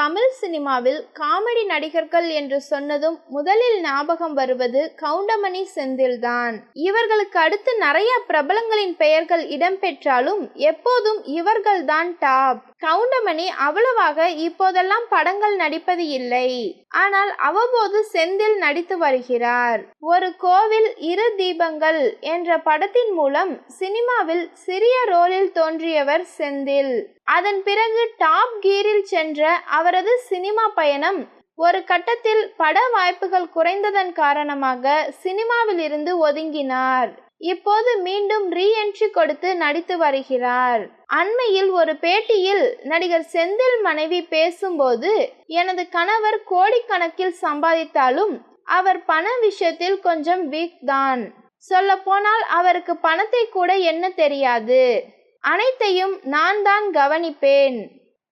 தமிழ் சினிமாவில் காமெடி நடிகர்கள் என்று சொன்னதும் முதலில் ஞாபகம் வருவது கவுண்டமணி செந்தில்தான். இவர்களுக்கு அடுத்து நிறைய பிரபலங்களின் பெயர்கள் இடம்பெற்றாலும் எப்போதும் இவர்கள்தான் டாப். கவுண்டமணி அவ்வளவாக இப்போதெல்லாம் படங்கள் நடிப்பது இல்லை. ஆனால் அவ்வப்போது செந்தில் நடித்து வருகிறார். ஒரு கோவில் இரு தீபங்கள் என்ற படத்தின் மூலம் சினிமாவில் சிறிய ரோலில் தோன்றியவர் செந்தில். அதன் பிறகு டாப் கீரில் சென்ற அவரது சினிமா பயணம் ஒரு கட்டத்தில் பட வாய்ப்புகள் குறைந்ததன் காரணமாக சினிமாவில் இருந்து ஒதுங்கினார். இப்போது மீண்டும் ரீஎன்ட்ரி கொடுத்து நடித்து வருகிறார். அண்மையில் ஒரு பேட்டியில் நடிகர் செந்தில் மனைவி பேசும்போது எனது கணவர் கோடிக்கணக்கில் சம்பாதித்தாலும் அவர் பண விஷயத்தில் கொஞ்சம் வீக் தான். சொல்ல போனால் அவருக்கு பணத்தை கூட என்ன தெரியாது. அனைத்தையும் நான் தான் கவனிப்பேன்.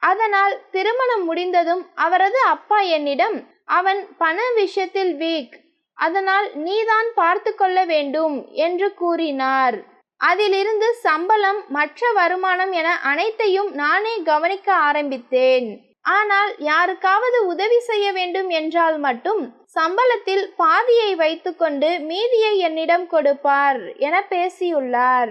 அதனால் திருமணம் முடிந்ததும் அவரது அப்பா என்னிடம் அவன் பண விஷயத்தில் வீக் அதனால் நீதான் பார்த்து கொள்ள வேண்டும் என்று கூறினார். அதிலிருந்து சம்பளம் மற்ற வருமானம் என அனைத்தையும் நானே கவனிக்க ஆரம்பித்தேன். ஆனால் யாருக்காவது உதவி செய்ய வேண்டும் என்றால் மட்டும் சம்பளத்தில் பாதியை வைத்துக்கொண்டு மீதியை என்னிடம் கொடுப்பார் என பேசியுள்ளார்.